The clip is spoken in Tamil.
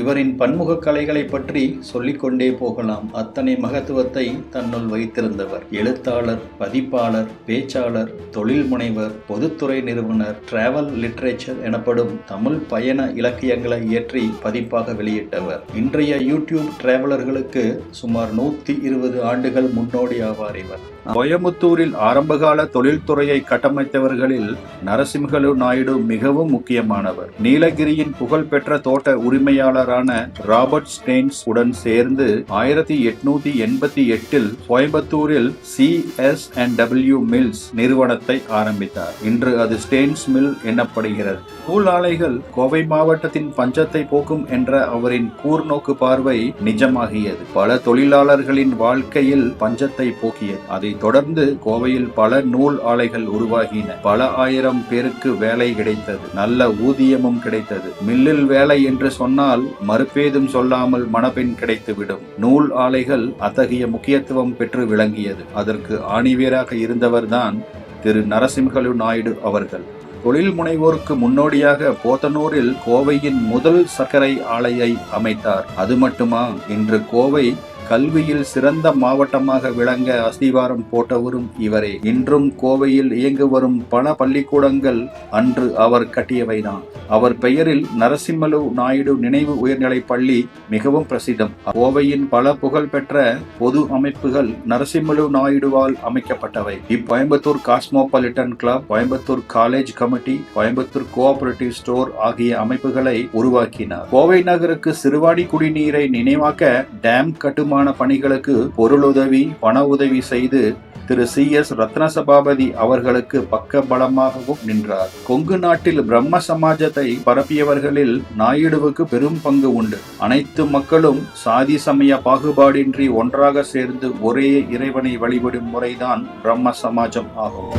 இவரின் பன்முக கலைகளை பற்றி சொல்லிக்கொண்டே போகலாம். அத்தனை மகத்துவத்தை தன்னுள் வைத்திருந்தவர். எழுத்தாளர் பதிப்பாளர் பேச்சாளர் தொழில் முனைவர் பொதுத்துறை நிறுவனர் டிராவல் லிட்ரேச்சர் எனப்படும் தமிழ் பயண இலக்கியங்களை இயற்றி பதிப்பாக வெளியிட்டவர். இன்றைய யூடியூப் டிராவலர்களுக்கு சுமார் நூத்தி இருபது ஆண்டுகள் முன்னோடி ஆவார் இவர். கோயம்புத்தூரில் ஆரம்பகால தொழில்துறையை கட்டமைத்தவர்களில் நரசிம்ஹலு நாயுடு மிகவும் முக்கியமானவர். நீலகிரியின் புகழ்பெற்ற தோட்ட உரிமையாளர் உரிமையாளரான ராபர்ட் ஸ்டெயின்ஸ் உடன் சேர்ந்து ஆயிரத்தி எட்நூத்தி எண்பத்தி எட்டில் கோயம்புத்தூரில் C S and W mills நிறுவனத்தை ஆரம்பித்தார். இன்று அது ஸ்டெயின்ஸ் மில் எனப்படுகிறது. நூல் ஆலைகள் கோவை மாவட்டத்தின் பஞ்சத்தை போக்கும் என்ற அவரின் கூர்நோக்கு பார்வை நிஜமாகியது. பல தொழிலாளர்களின் வாழ்க்கையில் பஞ்சத்தை போக்கியது. அதை தொடர்ந்து கோவையில் பல நூல் ஆலைகள் உருவாகின. பல ஆயிரம் பேருக்கு வேலை கிடைத்தது. நல்ல ஊதியமும் கிடைத்தது. மில்லில் வேலை என்று சொன்னால் மறுபேதும் சொல்லாமல் மணப்பெண் கிடைத்துவிடும். நூல் ஆலைகள் அத்தகைய முக்கியத்துவம் பெற்று விளங்கியது. அதற்கு ஆணிவேராக இருந்தவர்தான் திரு நரசிம்ஹலு நாயுடு அவர்கள். தொழில் முனைவோருக்கு முன்னோடியாக போத்தனூரில் கோவையின் முதல் சர்க்கரை ஆலையை அமைத்தார். அது மட்டுமா? இன்று கோவை கல்வியில் சிறந்த மாவட்டமாக விளங்க அஸ்திவாரம் போட்டவரும் இவரே. இன்றும் கோவையில் இயங்கு வரும் பல பள்ளிக்கூடங்கள் அன்று அவர் கட்டியவைதான். அவர் பெயரில் நரசிம்மலு நாயுடு நினைவு உயர்நிலைப் பள்ளி மிகவும் பிரசித்தம். கோவையின் பல புகழ்பெற்ற பொது அமைப்புகள் நரசிம்மலு நாயுடுவால் அமைக்கப்பட்டவை. இக்கோயம்புத்தூர் cosmopolitan club Coimbatore college committee Coimbatore cooperative store ஆகிய அமைப்புகளை உருவாக்கினார். கோவை நகருக்கு சிறுவாணி குடிநீரை நினைவாக்க டேம் கட்டுமான பணிகளுக்கு பொருளுதவி பண உதவி செய்து திரு சி எஸ் ரத்னசபாபதி அவர்களுக்கு பக்க பலமாகவும் நின்றார். கொங்கு நாட்டில் பிரம்ம சமாஜத்தை பரப்பியவர்களில் நாயுடுவுக்கு பெரும் பங்கு உண்டு. அனைத்து மக்களும் சாதி சமய பாகுபாடின்றி ஒன்றாக சேர்ந்து ஒரே இறைவனை வழிபடும் முறைதான் பிரம்ம சமாஜம் ஆகும்.